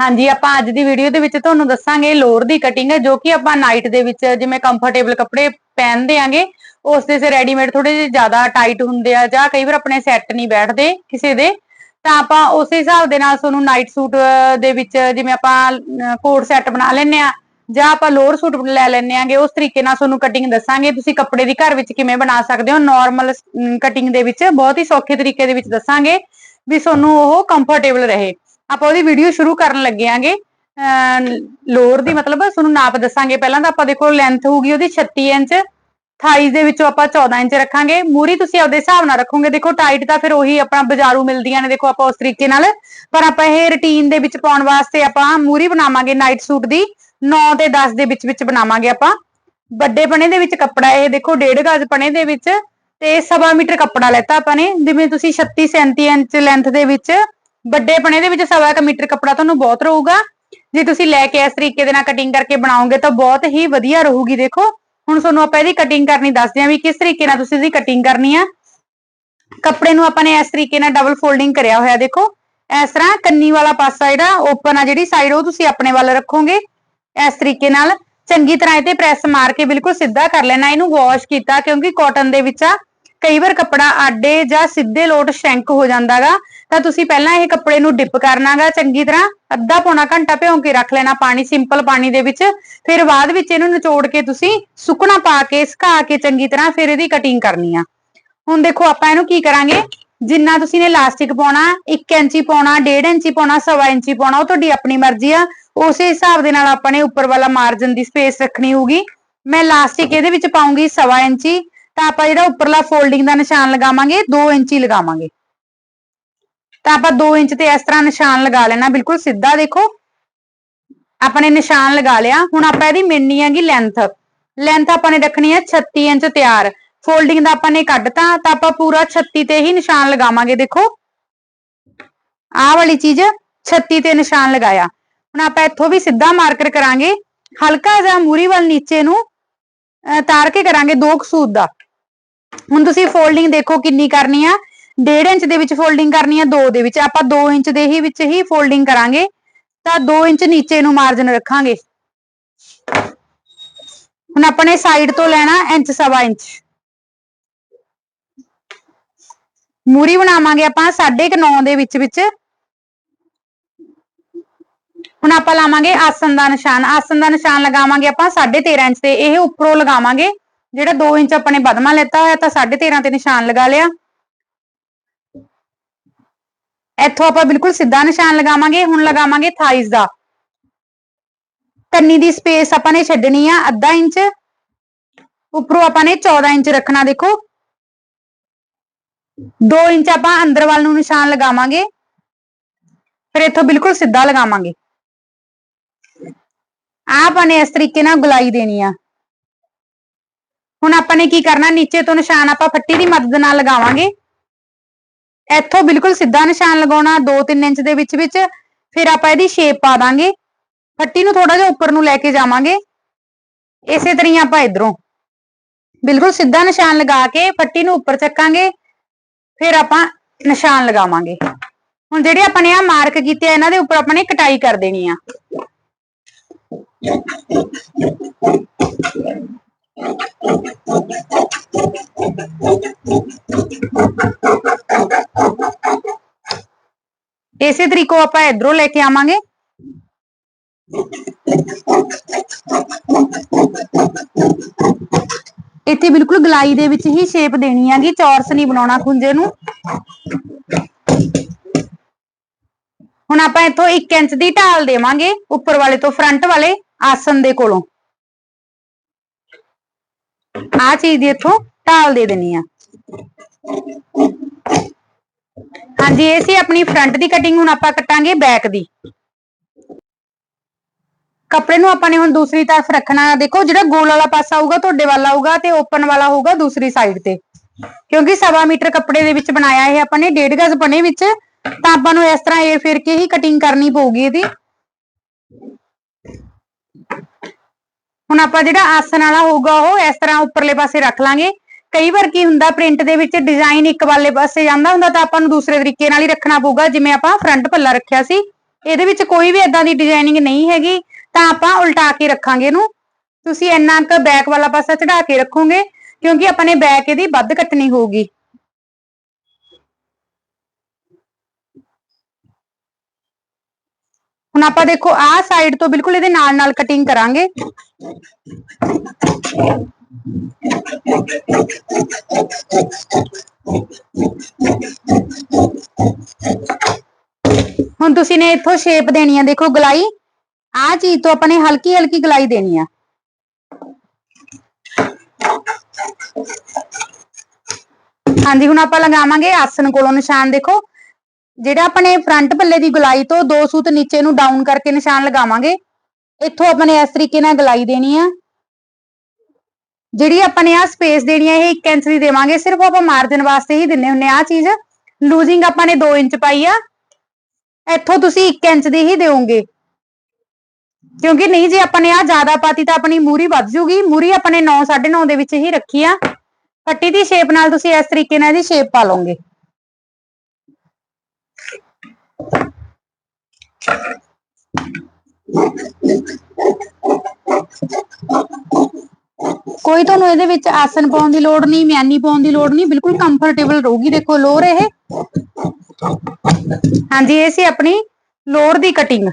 ਹਾਂਜੀ, ਆਪਾਂ ਅੱਜ ਦੀ ਵੀਡੀਓ ਦੇ ਵਿੱਚ ਤੁਹਾਨੂੰ ਦੱਸਾਂਗੇ ਲੋਅਰ ਦੀ ਕਟਿੰਗ ਜੋ ਕਿ ਆਪਾਂ ਨਾਈਟ ਦੇ ਵਿੱਚ ਜਿਵੇਂ ਕੰਫਰਟੇਬਲ ਕੱਪੜੇ ਪਹਿਨਦੇ ਆਂਗੇ ਉਸ ਦੇ ਸੇ ਰੈਡੀਮੇਡ ਥੋੜੇ ਜਿਹਾ ਜ਼ਿਆਦਾ ਟਾਈਟ ਹੁੰਦੇ ਆ ਜਾਂ ਕਈ ਵਾਰ ਆਪਣੇ ਸੈੱਟ ਨਹੀਂ ਬੈਠਦੇ ਕਿਸੇ ਦੇ, ਤਾਂ ਆਪਾਂ ਉਸੇ ਹਿਸਾਬ ਦੇ ਨਾਲ ਤੁਹਾਨੂੰ ਨਾਈਟ ਸੂਟ ਦੇ ਵਿੱਚ ਜਿਵੇਂ ਆਪਾਂ ਕੋਟ ਸੈੱਟ ਬਣਾ ਲੈਨੇ ਆ, ਜਾਂ ਆਪਾਂ ਲੋਅਰ ਸੂਟ ਲੈ ਲੈਨੇ ਆਂਗੇ, ਉਸ ਤਰੀਕੇ ਨਾਲ ਤੁਹਾਨੂੰ ਕਟਿੰਗ ਦੱਸਾਂਗੇ। ਤੁਸੀਂ ਕੱਪੜੇ ਦੀ ਘਰ ਵਿੱਚ ਕਿਵੇਂ ਬਣਾ ਸਕਦੇ ਹੋ ਨਾਰਮਲ ਕਟਿੰਗ ਦੇ ਵਿੱਚ ਬਹੁਤ ਹੀ ਸੌਖੇ ਤਰੀਕੇ ਦੇ ਵਿੱਚ ਦੱਸਾਂਗੇ ਵੀ ਤੁਹਾਨੂੰ ਉਹ ਕੰਫਰਟੇਬਲ ਰਹੇ। ਆਪਾਂ ਉਹਦੀ ਵੀਡੀਓ ਸ਼ੁਰੂ ਕਰਨ ਲੱਗੇ ਆਂਗੇ। ਲੋਅਰ ਦੀ ਮਤਲਬ ਤੁਹਾਨੂੰ ਨਾਪ ਦੱਸਾਂਗੇ। ਪਹਿਲਾਂ ਤਾਂ ਆਪਾਂ ਦੇਖੋ ਲੈਂਥ ਹੋਊਗੀ ਉਹਦੀ 36 ਇੰਚ ਥਾਈਜ਼ ਦੇ ਵਿੱਚੋਂ ਆਪਾਂ 14 ਇੰਚ ਰੱਖਾਂਗੇ। ਮੂਰੀ ਤੁਸੀਂ ਆਪਦੇ ਹਿਸਾਬ ਨਾਲ ਰੱਖੋਗੇ। ਦੇਖੋ ਟਾਈਟ ਤਾਂ ਫਿਰ ਉਹੀ ਆਪਣਾ ਬਾਜ਼ਾਰੂ ਮਿਲਦੀਆਂ ਨੇ ਦੇਖੋ ਆਪਾਂ ਉਸ ਤਰੀਕੇ ਨਾਲ। ਪਰ ਆਪਾਂ ਇਹ ਰੁਟੀਨ ਦੇ ਵਿੱਚ ਪਾਉਣ ਵਾਸਤੇ ਆਪਾਂ ਮੂਰੀ ਬਣਾਵਾਂਗੇ ਨਾਈਟ ਸੂਟ ਦੀ। 9 ਤੇ 10 ਦੇ ਵਿੱਚ ਵਿੱਚ ਬਣਾਵਾਂਗੇ ਆਪਾਂ। ਵੱਡੇ ਪਣੇ ਦੇ ਵਿੱਚ ਕੱਪੜਾ, ਇਹ ਦੇਖੋ 1.5 ਗਜ਼ ਪਣੇ ਦੇ ਵਿੱਚ ਤੇ ਸਵਾ ਮੀਟਰ ਕੱਪੜਾ ਲੈਤਾ ਆਪਾਂ ਨੇ। ਜਿਵੇਂ ਤੁਸੀਂ 36 37 ਇੰਚ ਲੈਂਥ ਦੇ ਵਿੱਚ ਵੱਡੇ ਪਣੇ ਦੇ ਵਿੱਚ ਸਵਾ ਕ ਮੀਟਰ ਕੱਪੜਾ ਤੁਹਾਨੂੰ ਬਹੁਤ ਰਹੂਗਾ। ਜੇ ਤੁਸੀਂ ਲੈ ਕੇ ਇਸ ਤਰੀਕੇ ਦੇ ਨਾਲ ਕਟਿੰਗ ਕਰਕੇ ਬਣਾਓਗੇ ਤਾਂ ਬਹੁਤ ਹੀ ਵਧੀਆ ਰਹੂਗੀ। ਦੇਖੋ, ਹੁਣ ਤੁਹਾਨੂੰ ਆਪਾਂ ਇਹਦੀ ਕਟਿੰਗ ਕਰਨੀ ਦੱਸਦੇ ਆਂ ਵੀ ਕਿਸ ਤਰੀਕੇ ਨਾਲ ਤੁਸੀਂ ਇਹਦੀ ਕਟਿੰਗ ਕਰਨੀ ਆ। ਕੱਪੜੇ ਨੂੰ ਆਪਾਂ ਨੇ ਇਸ ਤਰੀਕੇ ਨਾਲ ਡਬਲ ਫੋਲਡਿੰਗ ਕਰਿਆ ਹੋਇਆ, ਦੇਖੋ। ਇਸ ਤਰ੍ਹਾਂ ਕੰਨੀ ਵਾਲਾ ਪਾਸਾ ਜਿਹੜਾ ਓਪਨ ਆ ਜਿਹੜੀ ਸਾਈਡ ਉਹ ਤੁਸੀਂ ਆਪਣੇ ਵੱਲ ਰੱਖੋਗੇ। ਇਸ ਤਰੀਕੇ ਨਾਲ ਚੰਗੀ ਤਰ੍ਹਾਂ ਇਹ ਤੇ ਪ੍ਰੈਸ ਮਾਰ ਕੇ ਬਿਲਕੁਲ ਸਿੱਧਾ ਕਰ ਲੈਣਾ। ਇਹਨੂੰ ਵਾਸ਼ ਕੀਤਾ ਕਿਉਂਕਿ ਕਾਟਨ ਦੇ ਵਿੱਚ ਆ। ਕਈ ਵਾਰ ਕੱਪੜਾ ਆਡੇ ਜਾਂ ਸਿੱਧੇ ਲੋਟ ਸ਼ੈਂਕ ਹੋ ਜਾਂਦਾਗਾ, ਤਾਂ ਤੁਸੀਂ ਪਹਿਲਾਂ ਇਹ ਕੱਪੜੇ ਨੂੰ ਡਿਪ ਕਰਨਾਗਾ ਚੰਗੀ ਤਰ੍ਹਾਂ, ਅੱਧਾ ਪੌਣਾ ਘੰਟਾ ਭਿਉਂ ਕੇ ਰੱਖ ਲੈਣਾ ਪਾਣੀ, ਸਿੰਪਲ ਪਾਣੀ ਦੇ ਵਿੱਚ, ਫਿਰ ਬਾਅਦ ਵਿੱਚ ਇਹਨੂੰ ਨਿਚੋੜ ਕੇ ਤੁਸੀਂ ਸੁੱਕਣਾ ਪਾ ਕੇ, ਸੁਕਾ ਕੇ ਚੰਗੀ ਤਰ੍ਹਾਂ ਫਿਰ ਇਹਦੀ ਕਟਿੰਗ ਕਰਨੀ ਆ। ਹੁਣ ਦੇਖੋ ਆਪਾਂ ਇਹਨੂੰ ਕੀ ਕਰਾਂਗੇ, ਜਿੰਨਾ ਤੁਸੀਂ ਨੇ ਇਲਾਸਟਿਕ ਪਾਉਣਾ 1 ਇੰਚੀ ਪਾਉਣਾ 1.5 ਇੰਚੀ ਪਾਉਣਾ 1.5 ਇੰਚੀ ਪਾਉਣਾ, ਉਹ ਤੁਹਾਡੀ ਆਪਣੀ ਮਰਜ਼ੀ ਆ। ਉਸੇ ਹਿਸਾਬ ਦੇ ਨਾਲ ਆਪਾਂ ਨੇ ਉੱਪਰ ਵਾਲਾ ਮਾਰਜਨ ਦੀ ਸਪੇਸ ਰੱਖਣੀ ਹੋਊਗੀ। ਮੈਂ ਇਲਾਸਟਿਕ ਇਹਦੇ ਵਿੱਚ ਪਾਉਂਗੀ 1.5 ਇੰਚੀ ਤਾਂ ਆਪਾਂ ਜਿਹੜਾ ਉੱਪਰਲਾ ਫੋਲਡਿੰਗ ਦਾ ਨਿਸ਼ਾਨ ਲਗਾਵਾਂਗੇ 2 ਇੰਚੀ ਲਗਾਵਾਂਗੇ। ਤਾਂ ਆਪਾਂ 2 ਇੰਚ ਤੇ ਇਸ ਤਰ੍ਹਾਂ ਨਿਸ਼ਾਨ ਲਗਾ ਲੈਣਾ, ਬਿਲਕੁਲ ਸਿੱਧਾ ਦੇਖੋ। ਆਪਾਂ ਨੇ ਨਿਸ਼ਾਨ ਲਗਾ ਲਿਆ। ਹੁਣ ਆਪਾਂ ਇਹਦੀ ਮਿਲਣੀ ਹੈਗੀ ਲੈਂਥ ਲੈਂਥ ਆਪਾਂ ਨੇ ਰੱਖਣੀ ਹੈ 36 ਇੰਚ ਤਿਆਰ। ਫੋਲਡਿੰਗ ਦਾ ਆਪਾਂ ਨੇ ਕੱਢਤਾ, ਤਾਂ ਆਪਾਂ ਪੂਰਾ 36 ਤੇ ਹੀ ਨਿਸ਼ਾਨ ਲਗਾਵਾਂਗੇ, ਦੇਖੋ। ਆਹ ਵਾਲੀ ਚੀਜ਼ 36 ਤੇ ਨਿਸ਼ਾਨ ਲਗਾਇਆ। ਹੁਣ ਆਪਾਂ ਇੱਥੋਂ ਵੀ ਸਿੱਧਾ ਮਾਰਕਰ ਕਰਾਂਗੇ। ਹਲਕਾ ਜਿਹਾ ਮੂਰੀ ਵੱਲ ਨੀਚੇ ਨੂੰ ਤਾਰ ਕੇ ਕਰਾਂਗੇ ਦੋ ਕਸੂਦ ਦਾ। ਹੁਣ ਤੁਸੀਂ ਫੋਲਡਿੰਗ ਦੇਖੋ ਕਿੰਨੀ ਕਰਨੀ ਆ। 1.5 ਇੰਚ ਦੇ ਵਿੱਚ ਫੋਲਡਿੰਗ ਕਰਨੀ ਆ 2 ਦੇ ਵਿੱਚ। ਆਪਾਂ 2 ਇੰਚ ਦੇ ਹੀ ਵਿੱਚ ਹੀ ਫੋਲਡਿੰਗ ਕਰਾਂਗੇ। ਤਾਂ 2 ਇੰਚ ਨੀਚੇ ਨੂੰ ਮਾਰਜਨ ਰੱਖਾਂਗੇ। ਹੁਣ ਆਪਣੇ ਸਾਈਡ ਤੋਂ ਲੈਣਾ ਇੰਚ ਸਵਾ ਇੰਚ। ਮੂਰੀ ਬਣਾਵਾਂਗੇ ਆਪਾਂ 9.5 ਦੇ ਵਿੱਚ ਵਿੱਚ। ਹੁਣ ਆਪਾਂ ਲਾਵਾਂਗੇ ਆਸਨ ਦਾ ਨਿਸ਼ਾਨ। ਆਸਨ ਦਾ ਨਿਸ਼ਾਨ ਲਗਾਵਾਂਗੇ ਆਪਾਂ 13.5 ਇੰਚ ਤੇ। ਇਹ ਉੱਪਰੋਂ ਲਗਾਵਾਂਗੇ। ਜਿਹੜਾ 2 ਇੰਚ ਆਪਾਂ ਨੇ ਬਦਮਾ ਲੈਤਾ ਹੋਇਆ ਤਾਂ 13.5 ਤੇ ਨਿਸ਼ਾਨ ਲਗਾ ਲਿਆ। ਇੱਥੋਂ ਆਪਾਂ ਬਿਲਕੁਲ ਸਿੱਧਾ ਨਿਸ਼ਾਨ ਲਗਾਵਾਂਗੇ, ਹੁਣ ਲਗਾਵਾਂਗੇ ਥਾਈਸ ਦਾ। ਕੰਨੀ ਦੀ ਸਪੇਸ ਆਪਾਂ ਨੇ ਛੱਡਣੀ ਆ ਅੱਧਾ ਇੰਚ। ਉੱਪਰੋਂ ਆਪਾਂ ਨੇ 14 ਇੰਚ ਰੱਖਣਾ ਦੇਖੋ। 2 ਇੰਚ ਆਪਾਂ ਅੰਦਰ ਵੱਲ ਨੂੰ ਨਿਸ਼ਾਨ ਲਗਾਵਾਂਗੇ। ਫਿਰ ਇੱਥੋਂ ਬਿਲਕੁਲ ਸਿੱਧਾ ਲਗਾਵਾਂਗੇ। ਆਪਾਂ ਨੇ ਇਸ ਤਰੀਕੇ ਨਾਲ ਗੁਲਾਈ ਦੇਣੀ ਆ। ਹੁਣ ਆਪਾਂ ਨੇ ਕੀ ਕਰਨਾ? ਨੀਚੇ ਤੋਂ ਨਿਸ਼ਾਨ ਆਪਾਂ ਫੱਟੀ ਦੀ ਮਦਦ ਨਾਲ ਲਗਾਵਾਂਗੇ। ਇੱਥੋਂ ਬਿਲਕੁਲ ਸਿੱਧਾ ਨਿਸ਼ਾਨ ਲਗਾਉਣਾ 2-3 ਇੰਚ ਦੇ ਵਿੱਚ ਵਿੱਚ। ਫਿਰ ਆਪਾਂ ਇਹਦੀ ਸ਼ੇਪ ਪਾ ਦਾਂਗੇ। ਫੱਟੀ ਨੂੰ ਥੋੜਾ ਜਿਹਾ ਉੱਪਰ ਨੂੰ ਲੈ ਕੇ ਜਾਵਾਂਗੇ। ਇਸੇ ਤਰ੍ਹਾਂ ਆਪਾਂ ਇਧਰੋਂ ਬਿਲਕੁਲ ਸਿੱਧਾ ਨਿਸ਼ਾਨ ਲਗਾ ਕੇ ਫੱਟੀ ਨੂੰ ਉੱਪਰ ਚੱਕਾਂਗੇ। ਫਿਰ ਆਪਾਂ ਨਿਸ਼ਾਨ ਲਗਾਵਾਂਗੇ। ਹੁਣ ਜਿਹੜੇ ਆਪਾਂ ਨੇ ਆ ਮਾਰਕ ਕੀਤੇ ਆ, ਇਹਨਾਂ ਦੇ ਉੱਪਰ ਆਪਾਂ ਨੇ ਕਟਾਈ ਕਰ ਦੇਣੀ ਆ। ਇਸੇ ਤਰੀਕੋ ਆਪਾਂ ਇਧਰੋਂ ਲੈ ਕੇ ਆਵਾਂਗੇ। ਇੱਥੇ ਬਿਲਕੁਲ ਗਲਾਈ ਦੇ ਵਿੱਚ ਹੀ ਸ਼ੇਪ ਦੇਣੀ ਹੈਗੀ ਚੌਰਸ ਨਹੀਂ ਬਣਾਉਣਾ ਖੁੰਝੇ ਨੂੰ। ਹੁਣ ਆਪਾਂ ਇੱਥੋਂ 1 ਇੰਚ ਦੀ ਢਾਲ ਦੇਵਾਂਗੇ, ਉੱਪਰ ਵਾਲੇ ਤੋਂ ਫਰੰਟ ਵਾਲੇ ਆਸਨ ਦੇ ਕੋਲੋਂ। ਆ ਚੀਜ਼ ਦੀ ਇੱਥੋਂ ਢਾਲ ਦੇ ਦੇਣੀ ਆ। ਹਾਂਜੀ, ਇਹ ਸੀ ਆਪਣੀ ਫਰੰਟ ਦੀ ਕਟਿੰਗ ਹੁਣ ਆਪਾਂ ਕੱਟਾਂਗੇ ਬੈਕ ਦੀ। ਕੱਪੜੇ ਨੂੰ ਆਪਾਂ ਨੇ ਹੁਣ ਦੂਸਰੀ ਤਰਫ ਰੱਖਣਾ, ਦੇਖੋ ਜਿਹੜਾ ਗੋਲ ਵਾਲਾ ਪਾਸਾ ਆਊਗਾ, ਤੁਹਾਡੇ ਵੱਲ ਆਊਗਾ ਤੇ ਓਪਨ ਵਾਲਾ ਹੋਊਗਾ ਦੂਸਰੀ ਸਾਈਡ ਤੇ। ਕਿਉਂਕਿ ਸਵਾ ਮੀਟਰ ਕੱਪੜੇ ਦੇ ਵਿੱਚ ਬਣਾਇਆ ਇਹ ਆਪਾਂ ਨੇ 1.5 ਗਜ਼ ਬਣੇ ਵਿੱਚ, ਤਾਂ ਆਪਾਂ ਨੂੰ ਇਸ ਤਰ੍ਹਾਂ ਏਰ ਫੇਰ ਕੇ ਹੀ ਕਟਿੰਗ ਕਰਨੀ ਪਊਗੀ ਇਹਦੀ। ਹੁਣ ਆਪਾਂ ਜਿਹੜਾ ਆਸਣ ਵਾਲਾ ਹੋਊਗਾ, ਉਹ ਇਸ ਤਰ੍ਹਾਂ ਉੱਪਰਲੇ ਪਾਸੇ ਰੱਖ ਲਾਂਗੇ। ਕਈ ਵਾਰ ਕੀ ਹੁੰਦਾ, ਪ੍ਰਿੰਟ ਦੇ ਵਿੱਚ ਡਿਜ਼ਾਈਨ ਇੱਕ ਵਾਲੇ ਪਾਸੇ ਜਾਂਦਾ ਹੁੰਦਾ, ਤਾਂ ਆਪਾਂ ਨੂੰ ਦੂਸਰੇ ਤਰੀਕੇ ਨਾਲ ਹੀ ਰੱਖਣਾ ਪਊਗਾ, ਜਿਵੇਂ ਆਪਾਂ ਫਰੰਟ ਪੱਲਾ ਰੱਖਿਆ ਸੀ। ਇਹਦੇ ਵਿੱਚ ਕੋਈ ਵੀ ਇਦਾਂ ਦੀ ਡਿਜ਼ਾਈਨਿੰਗ ਨਹੀਂ ਹੈਗੀ, ਤਾਂ ਆਪਾਂ ਉਲਟਾ ਕੇ ਰੱਖਾਂਗੇ ਇਹਨੂੰ। ਤੁਸੀਂ ਇੰਨਾ ਕੁ ਬੈਕ ਵਾਲਾ ਪਾਸਾ ਚੜਾ ਕੇ ਰੱਖੋਗੇ, ਕਿਉਂਕਿ ਆਪਾਂ ਨੇ ਬੈਕ ਇਹਦੀ ਵੱਧ ਕੱਟਣੀ ਹੋਊਗੀ। ਹੁਣ ਆਪਾਂ ਦੇਖੋ, ਆਹ ਸਾਈਡ ਤੋਂ ਬਿਲਕੁਲ ਇਹਦੇ ਨਾਲ ਨਾਲ ਕਟਿੰਗ ਕਰਾਂਗੇ। ਹੁਣ ਤੁਸੀਂ ਨੇ ਇੱਥੋਂ ਸ਼ੇਪ ਦੇਣੀ ਆ, ਦੇਖੋ ਗਲਾਈ। ਆਹ ਚੀਜ਼ ਤੋਂ ਆਪਾਂ ਨੇ ਹਲਕੀ ਹਲਕੀ ਗਲਾਈ ਦੇਣੀ ਆ। ਹਾਂਜੀ, ਹੁਣ ਆਪਾਂ ਲਗਾਵਾਂਗੇ ਆਸਨ ਕੋਲੋਂ ਨਿਸ਼ਾਨ, ਦੇਖੋ। ਜਿਹੜਾ ਆਪਣੇ ਫਰੰਟ ਪੱਲੇ ਦੀ ਗਲਾਈ ਤੋਂ ਦੋ ਸੂਤ ਨੀਚੇ ਨੂੰ ਡਾਊਨ ਕਰਕੇ ਨਿਸ਼ਾਨ ਲਗਾਵਾਂਗੇ, ਇੱਥੋਂ ਆਪਾਂ ਨੇ ਇਸ ਤਰੀਕੇ ਨਾਲ ਗਲਾਈ ਦੇਣੀ ਆ। ਜਿਹੜੀ ਆਪਾਂ ਨੇ ਆ ਸਪੇਸ ਦੇਣੀ ਆ, ਇਹ 1 ਇੰਚ ਦੀ ਦੇਵਾਂਗੇ, ਸਿਰਫ ਆਪਾਂ ਮਾਰਜਨ ਵਾਸਤੇ ਹੀ ਦਿੰਨੇ ਹੁੰਨੇ ਆ ਚੀਜ਼। ਲੂਜ਼ਿੰਗ ਆਪਾਂ ਨੇ 2 ਇੰਚ ਪਾਈ ਆ, ਇੱਥੋਂ ਤੁਸੀਂ 1 ਇੰਚ ਦੀ ਹੀ ਦਿਓਗੇ। ਕਿਉਂਕਿ ਨਹੀਂ, ਜੇ ਆਪਾਂ ਨੇ ਆ ਜ਼ਿਆਦਾ ਪਾਤੀ ਤਾਂ ਆਪਣੀ ਮੂਰੀ ਵੱਧ ਜੂਗੀ, ਮੂਰੀ ਆਪਾਂ ਨੇ 9 9.5 ਦੇ ਵਿੱਚ ਹੀ ਰੱਖੀ ਆ। ਪੱਟੀ ਦੀ ਸ਼ੇਪ ਨਾਲ ਤੁਸੀਂ ਇਸ ਤਰੀਕੇ ਨਾਲ ਇਹਦੀ ਸ਼ੇਪ ਪਾ ਲਓਗੇ। ਕੋਈ ਤੁਹਾਨੂੰ ਇਹਦੇ ਵਿੱਚ ਆਸਨ ਪਾਉਣ ਦੀ ਲੋੜ ਨਹੀਂ, ਮਿਆਨੀ ਪਾਉਣ ਦੀ ਲੋੜ ਨਹੀਂ, ਬਿਲਕੁਲ ਕੰਫਰਟੇਬਲ ਰਹੂਗੀ। ਦੇਖੋ, ਲੋਰ ਇਹ। ਹਾਂਜੀ, ਇਹ ਸੀ ਆਪਣੀ ਲੋਰ ਦੀ ਕਟਿੰਗ